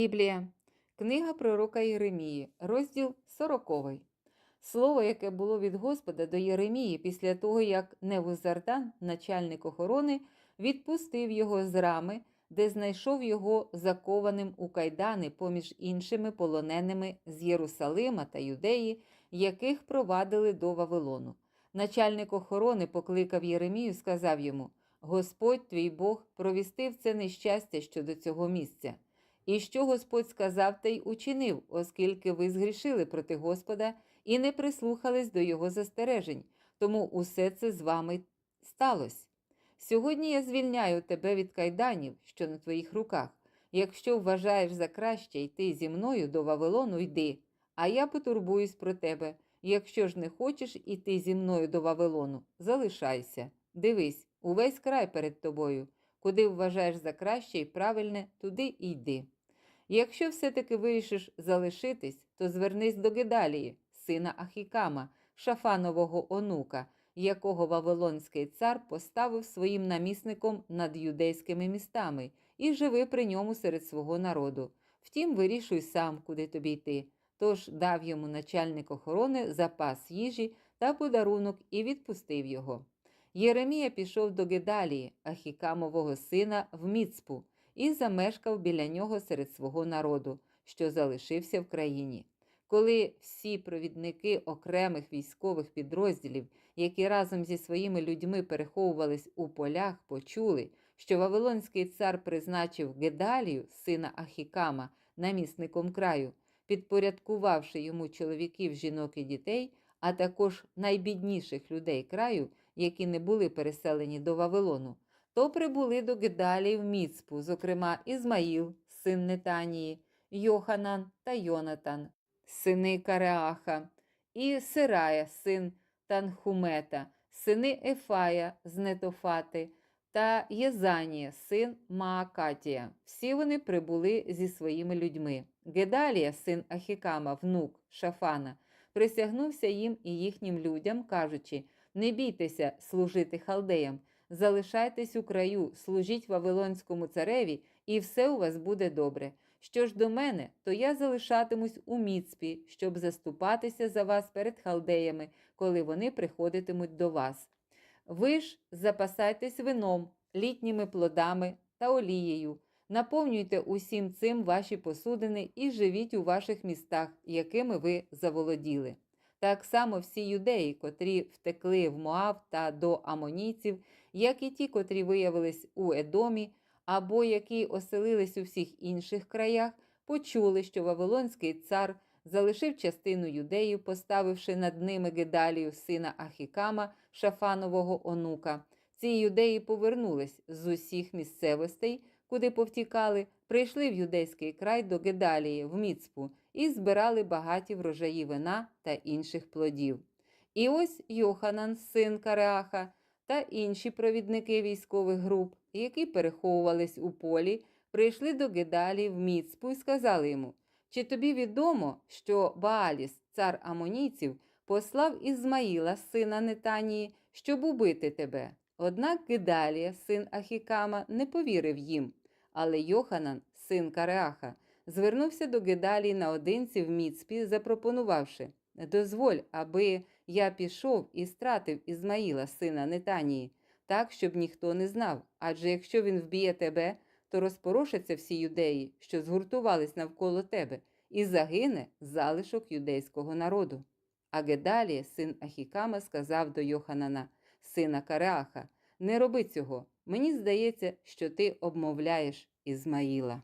Біблія, книга пророка Єремії, розділ 40. Слово, яке було від Господа до Єремії після того, як Невузардан, начальник охорони, відпустив його з рами, де знайшов його закованим у кайдани поміж іншими полоненими з Єрусалима та Юдеї, яких провадили до Вавилону. Начальник охорони покликав Єремію, сказав йому: Господь твій Бог провістив це нещастя щодо цього місця. І що Господь сказав та й учинив, оскільки ви згрішили проти Господа і не прислухались до Його застережень, тому усе це з вами сталося. Сьогодні я звільняю тебе від кайданів, що на твоїх руках. Якщо вважаєш за краще йти зі мною до Вавилону, йди, а я потурбуюсь про тебе. Якщо ж не хочеш іти зі мною до Вавилону, залишайся. Дивись, увесь край перед тобою. Куди вважаєш за краще і правильне, туди йди. Якщо все-таки вирішиш залишитись, то звернись до Гедалії, сина Ахікама, шафанового онука, якого Вавилонський цар поставив своїм намісником над юдейськими містами, і живи при ньому серед свого народу. Втім, вирішуй сам, куди тобі йти. Тож дав йому начальник охорони запас їжі та подарунок і відпустив його. Єремія пішов до Гедалії, Ахікамового сина, в Міцпу, і замешкав біля нього серед свого народу, що залишився в країні. Коли всі провідники окремих військових підрозділів, які разом зі своїми людьми переховувались у полях, почули, що Вавилонський цар призначив Гедалію, сина Ахікама, намісником краю, підпорядкувавши йому чоловіків, жінок і дітей, а також найбідніших людей краю, які не були переселені до Вавилону, то прибули до Гедалії в Міцпу, зокрема Ізмаїл, син Нетанії, Йоханан та Йонатан, сини Кареаха, і Сирая, син Танхумета, сини Ефая з Нетофати та Єзанія, син Маакатія. Всі вони прибули зі своїми людьми. Гедалія, син Ахікама, внук Шафана, присягнувся їм і їхнім людям, кажучи: Не бійтеся служити халдеям, залишайтесь у краю, служіть Вавилонському цареві, і все у вас буде добре. Що ж до мене, то я залишатимусь у Міцпі, щоб заступатися за вас перед халдеями, коли вони приходитимуть до вас. Ви ж запасайтесь вином, літніми плодами та олією, наповнюйте усім цим ваші посудини і живіть у ваших містах, якими ви заволоділи. Так само всі юдеї, котрі втекли в Моав та до амонійців, як і ті, котрі виявились у Едомі, або які оселились у всіх інших краях, почули, що Вавилонський цар залишив частину юдеїв, поставивши над ними Гедалію, сина Ахікама, Шафанового онука. Ці юдеї повернулись з усіх місцевостей, куди повтікали, прийшли в юдейський край до Гедалії, в Міцпу, і збирали багаті врожаї вина та інших плодів. І ось Йоханан, син Кареаха, та інші провідники військових груп, які переховувались у полі, прийшли до Гедалії в Міцпу і сказали йому: Чи тобі відомо, що Бааліс, цар амонійців, послав Ізмаїла, сина Нетанії, щоб убити тебе? Однак Гедалія, син Ахікама, не повірив їм, але Йоханан, син Кареаха, звернувся до Гедалії наодинці в Міцпі, запропонувавши: Дозволь, аби я пішов і стратив Ізмаїла, сина Нетанії, так, щоб ніхто не знав. Адже якщо він вб'є тебе, то розпорошаться всі юдеї, що згуртувались навколо тебе, і загине залишок юдейського народу. А Гедалія, син Ахікама, сказав до Йоханана, сина Кареаха, не роби цього. Мені здається, що ти обмовляєш Ізмаїла.